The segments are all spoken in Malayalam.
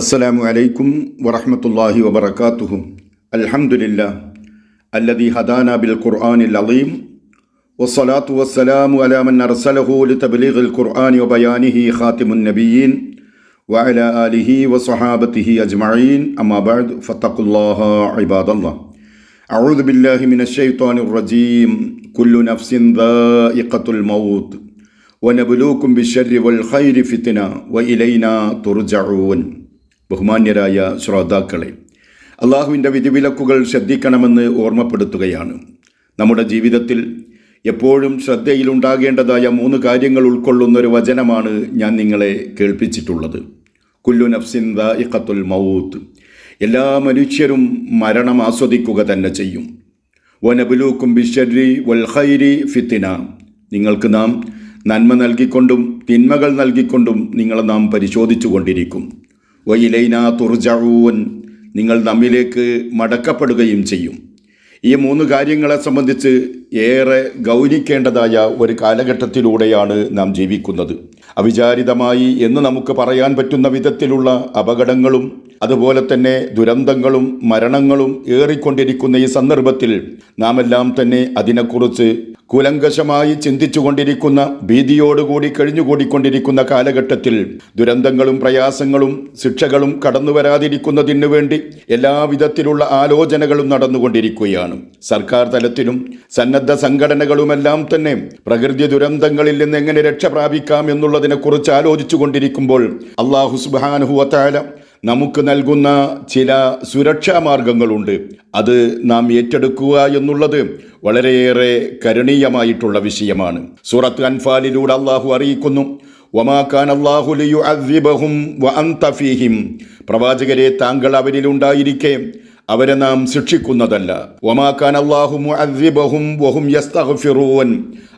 السلام عليكم ورحمة الله وبركاته الحمد لله الذي هدانا بالقرآن العظيم والصلاة والسلام على من أرسله لتبليغ القرآن وبيانه خاتم النبيين وعلى آله وصحابته أجمعين أما بعد فاتقوا الله عباد الله أعوذ بالله من الشيطان الرجيم كل نفس ذائقة الموت ونبلوكم بالشر والخير فتنة وإلينا ترجعون ബഹുമാന്യരായ ശ്രോതാക്കളെ അള്ളാഹുവിന്റെ വിധിവിലക്കുകൾ ശ്രദ്ധിക്കണമെന്ന് ഓർമ്മപ്പെടുത്തുകയാണ്. നമ്മുടെ ജീവിതത്തിൽ എപ്പോഴും ശ്രദ്ധയിലുണ്ടാകേണ്ടതായ മൂന്ന് കാര്യങ്ങൾ ഉൾക്കൊള്ളുന്ന ഒരു വചനമാണ് ഞാൻ നിങ്ങളെ കേൾപ്പിച്ചിട്ടുള്ളത്. കുല്ലു നഫ്സിന്ദ ഇഖത്തുൽ മൗത്ത്. എല്ലാ മനുഷ്യരും മരണം ആസ്വദിക്കുക തന്നെ ചെയ്യും. വനബുലൂക്കും ബിഷരി വൽ ഖൈരി ഫിത്തിന. നിങ്ങൾക്ക് നാം നന്മ നൽകിക്കൊണ്ടും തിന്മകൾ നൽകിക്കൊണ്ടും നിങ്ങളെ നാം പരിശോധിച്ചു കൊണ്ടിരിക്കും വയിലൈന തുർജഊൻ. നിങ്ങൾ നമ്മിലേക്ക് മടക്കപ്പെടുകയും ചെയ്യും. ഈ മൂന്ന് കാര്യങ്ങളെ സംബന്ധിച്ച് ഏറെ ഗൗനിക്കേണ്ടതായ ഒരു കാലഘട്ടത്തിലൂടെയാണ് നാം ജീവിക്കുന്നത്. അവിചാരിതമായി എന്ന് നമുക്ക് പറയാൻ പറ്റുന്ന വിധത്തിലുള്ള അപകടങ്ങളും അതുപോലെ തന്നെ ദുരന്തങ്ങളും മരണങ്ങളും ഏറിക്കൊണ്ടിരിക്കുന്ന ഈ സന്ദർഭത്തിൽ നാം എല്ലാം തന്നെ അതിനെക്കുറിച്ച് കുലങ്കശമായി ചിന്തിച്ചുകൊണ്ടിരിക്കുന്ന ഭീതിയോടുകൂടി കഴിഞ്ഞുകൂടിക്കൊണ്ടിരിക്കുന്ന കാലഘട്ടത്തിൽ ദുരന്തങ്ങളും പ്രയാസങ്ങളും ശിക്ഷകളും കടന്നു വരാതിരിക്കുന്നതിന് വേണ്ടി എല്ലാവിധത്തിലുള്ള ആലോചനകളും നടന്നുകൊണ്ടിരിക്കുകയാണ്. സർക്കാർ തലത്തിലും സന്നദ്ധ സംഘടനകളുമെല്ലാം തന്നെ പ്രകൃതി ദുരന്തങ്ങളിൽ നിന്ന് എങ്ങനെ രക്ഷ പ്രാപിക്കാം എന്നുള്ളതിനെക്കുറിച്ച് ആലോചിച്ചു കൊണ്ടിരിക്കുമ്പോൾ അള്ളാഹു നമുക്ക് നൽകുന്ന ചില സുരക്ഷാ മാർഗങ്ങളുണ്ട്. അത് നാം ഏറ്റെടുക്കുക എന്നുള്ളത് വളരെയേറെ കരുണീയമായിട്ടുള്ള വിഷയമാണ്. സൂറത്ത് അൻഫാലിലൂടെ അള്ളാഹു അറിയിക്കുന്നു ഒമാഖാൻ പ്രവാചകരെ താങ്കൾ അവരിലുണ്ടായിരിക്കെ അവരെ നാം ശിക്ഷിക്കുന്നതല്ല. ഒമാക്കാൻ അള്ളാഹു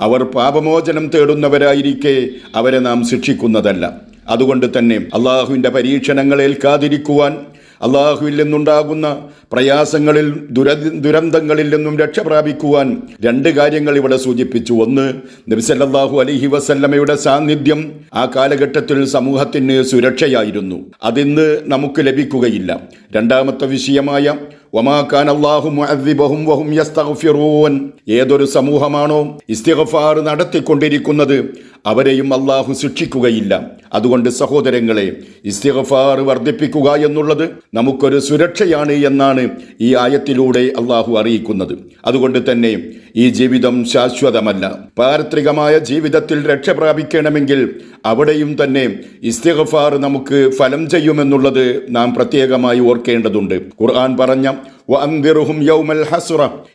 അവർ പാപമോചനം തേടുന്നവരായിരിക്കെ അവരെ നാം ശിക്ഷിക്കുന്നതല്ല. അതുകൊണ്ട് തന്നെ അള്ളാഹുവിന്റെ പരീക്ഷണങ്ങൾ ഏൽക്കാതിരിക്കുവാൻ അള്ളാഹുവിൽ നിന്നുണ്ടാകുന്ന പ്രയാസങ്ങളിൽ ദുര ദുരന്തങ്ങളിൽ നിന്നും രക്ഷ പ്രാപിക്കുവാൻ രണ്ട് കാര്യങ്ങൾ ഇവിടെ സൂചിപ്പിച്ചു. ഒന്ന് നബിസല്ലാഹു അലഹി വസല്ലമയുടെ സാന്നിധ്യം ആ കാലഘട്ടത്തിൽ സമൂഹത്തിന് സുരക്ഷയായിരുന്നു. അതിന്ന് നമുക്ക് ലഭിക്കുകയില്ല. രണ്ടാമത്തെ വിഷയമായ ഒമാക്കാൻ മുഅദ്ദിബഹും വഹും യസ്തഗ്ഫിറൂൻ. ഏതൊരു സമൂഹമാണോ ഇസ്തിഗ്ഫാർ നടത്തിക്കൊണ്ടിരിക്കുന്നത് അവരെയും അള്ളാഹു ശിക്ഷിക്കുകയില്ല. അതുകൊണ്ട് സഹോദരങ്ങളെ ഇസ്തിഗ്ഫാർ വർദ്ധിപ്പിക്കുക എന്നുള്ളത് നമുക്കൊരു സുരക്ഷയാണ് എന്നാണ് ഈ ആയത്തിലൂടെ അള്ളാഹു അറിയിക്കുന്നത്. അതുകൊണ്ട് തന്നെ ഈ ജീവിതം ശാശ്വതമല്ല. പാരത്രികമായ ജീവിതത്തിൽ രക്ഷ പ്രാപിക്കണമെങ്കിൽ അവിടെയും തന്നെ ഇസ്തിഗ്ഫാർ നമുക്ക് ഫലം ചെയ്യുമെന്നുള്ളത് നാം പ്രത്യേകമായി ഓർക്കേണ്ടതുണ്ട്. ഖുർആൻ പറഞ്ഞ വഅൻദിറുഹും യൗമൽ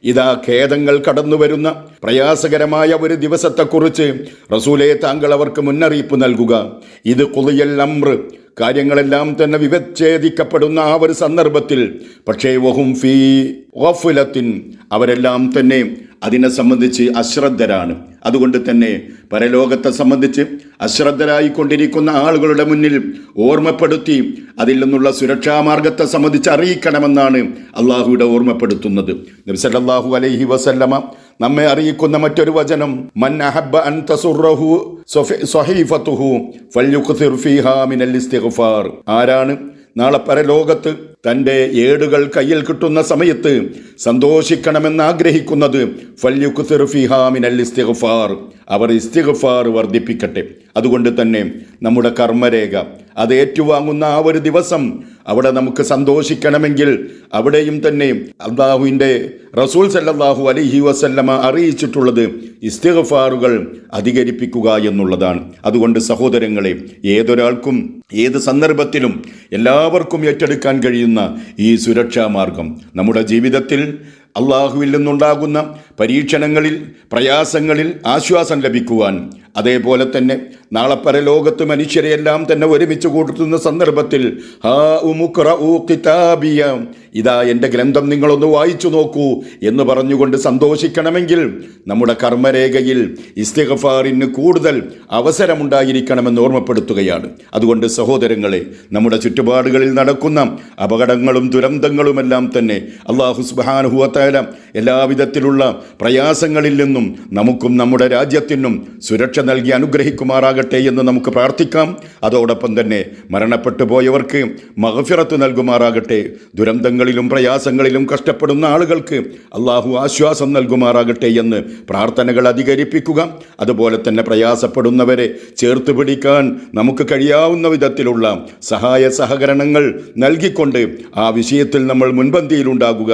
ഇതാ ഖേദങ്ങൾ കടന്നു വരുന്ന പ്രയാസകരമായ ഒരു ദിവസത്തെക്കുറിച്ച് റസൂലെ താങ്കൾ അവർക്ക് മുന്നറിയിപ്പ് നൽകുക. ഇത് കുളിയൽ അമ്ര കാര്യങ്ങളെല്ലാം തന്നെ വിവച്ഛേദിക്കപ്പെടുന്ന ആ ഒരു സന്ദർഭത്തിൽ പക്ഷേ വഹും ഫീ അവരെല്ലാം തന്നെ അതിനെ സംബന്ധിച്ച് അശ്രദ്ധരാണ്. അതുകൊണ്ട് തന്നെ പരലോകത്തെ സംബന്ധിച്ച് അശ്രദ്ധരായിക്കൊണ്ടിരിക്കുന്ന ആളുകളുടെ മുന്നിൽ ഓർമ്മപ്പെടുത്തി അതിൽ നിന്നുള്ള സുരക്ഷാ മാർഗത്തെ സംബന്ധിച്ച് അറിയിക്കണമെന്നാണ് അള്ളാഹുവിടെ ഓർമ്മപ്പെടുത്തുന്നത്. നബ്സല്ലാഹു അലൈഹി വസല്ലമ നമ്മെ അറിയിക്കുന്ന മറ്റൊരു വചനം മിനൽ ഇസ്തിഗ്ഫാർ. ആരാണ് നാളെ പരലോകത്ത് തന്റെ ഏടുകൾ കയ്യിൽ കിട്ടുന്ന സമയത്ത് സന്തോഷിക്കണമെന്ന് ആഗ്രഹിക്കുന്നത് അവർ ഇസ്തിഗഫാർ വർദ്ധിപ്പിക്കട്ടെ. അതുകൊണ്ട് തന്നെ നമ്മുടെ കർമ്മരേഖ അത് ഏറ്റുവാങ്ങുന്ന ആ ഒരു ദിവസം അവിടെ നമുക്ക് സന്തോഷിക്കണമെങ്കിൽ അവിടെയും തന്നെ അള്ളാഹുവിന്റെ റസൂൽ സല്ലാഹു അലഹി വസല്ലമ അറിയിച്ചിട്ടുള്ളത് ഇസ്തിഗ്ഫാറുകൾ അധികരിപ്പിക്കുക എന്നുള്ളതാണ്. അതുകൊണ്ട് സഹോദരങ്ങളെ ഏതൊരാൾക്കും ഏത് സന്ദർഭത്തിലും എല്ലാവർക്കും ഏറ്റെടുക്കാൻ കഴിയുന്ന ഈ സുരക്ഷാ മാർഗം നമ്മുടെ ജീവിതത്തിൽ അള്ളാഹുവിൽ നിന്നുണ്ടാകുന്ന പരീക്ഷണങ്ങളിൽ പ്രയാസങ്ങളിൽ ആശ്വാസം ലഭിക്കുവാൻ. അതേപോലെ തന്നെ നാളെ പരലോകത്ത് മനുഷ്യരെയെല്ലാം തന്നെ ഒരുമിച്ച് കൂട്ടുന്ന സന്ദർഭത്തിൽ ഹാ ഉമുക്ര കിതാബിയ ഇതാ എന്റെ ഗ്രന്ഥം നിങ്ങളൊന്ന് വായിച്ചു നോക്കൂ എന്ന് പറഞ്ഞുകൊണ്ട് സന്തോഷിക്കണമെങ്കിൽ നമ്മുടെ കർമ്മരേഖയിൽ ഇസ്തിഗഫാറിന് കൂടുതൽ അവസരമുണ്ടായിരിക്കണമെന്ന് ഓർമ്മപ്പെടുത്തുകയാണ്. അതുകൊണ്ട് സഹോദരങ്ങളെ നമ്മുടെ ചുറ്റുപാടുകളിൽ നടക്കുന്ന അപകടങ്ങളും ദുരന്തങ്ങളുമെല്ലാം തന്നെ അള്ളാഹു സുബാനുഭവത്തായ എല്ലാവിധത്തിലുള്ള പ്രയാസങ്ങളിൽ നിന്നും നമുക്കും നമ്മുടെ രാജ്യത്തിനും സുരക്ഷ നൽകി അനുഗ്രഹിക്കുമാറാകട്ടെ എന്ന് നമുക്ക് പ്രാർത്ഥിക്കാം. അതോടൊപ്പം തന്നെ മരണപ്പെട്ടു പോയവർക്ക് മഹഫിറത്ത് നൽകുമാറാകട്ടെ. ദുരന്തങ്ങളിലും പ്രയാസങ്ങളിലും കഷ്ടപ്പെടുന്ന ആളുകൾക്ക് അള്ളാഹു ആശ്വാസം നൽകുമാറാകട്ടെ എന്ന് പ്രാർത്ഥനകൾ അധികരിപ്പിക്കുക. അതുപോലെ തന്നെ പ്രയാസപ്പെടുന്നവരെ ചേർത്ത് പിടിക്കാൻ നമുക്ക് കഴിയാവുന്ന വിധത്തിലുള്ള സഹായ സഹകരണങ്ങൾ നൽകിക്കൊണ്ട് ആ വിഷയത്തിൽ നമ്മൾ മുൻപന്തിയിലുണ്ടാകുക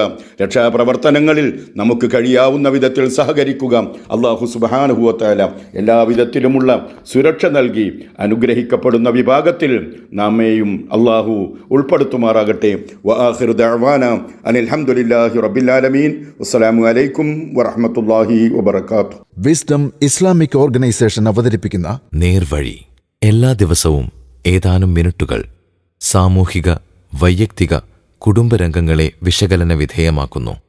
രക്ഷാപ്രവർത്തനങ്ങളിൽ നമുക്ക് കഴിയാവുന്ന വിധത്തിൽ സഹകരിക്കുക. അള്ളാഹു സുബാനുഭവത്താല എല്ലാവിധത്തിലുമുള്ള സുരക്ഷ നൽകി അനുഗ്രഹിക്കപ്പെടുന്ന വിഭാഗത്തിൽ നാമേയും അള്ളാഹു ഉൾപ്പെടുത്തുമാറാകട്ടെ. റബ്ബിൽ ആലമീൻ. അലൈക്കും വറഹ്മത്തുള്ളാഹി വിസ്ഡം ഇസ്ലാമിക് ഓർഗനൈസേഷൻ അവതരിപ്പിക്കുന്ന നേർവഴി. എല്ലാ ദിവസവും ഏതാനും മിനിറ്റുകൾ സാമൂഹിക വൈയക്തിക കുടുംബരംഗങ്ങളെ വിശകലന വിധേയമാക്കുന്നു.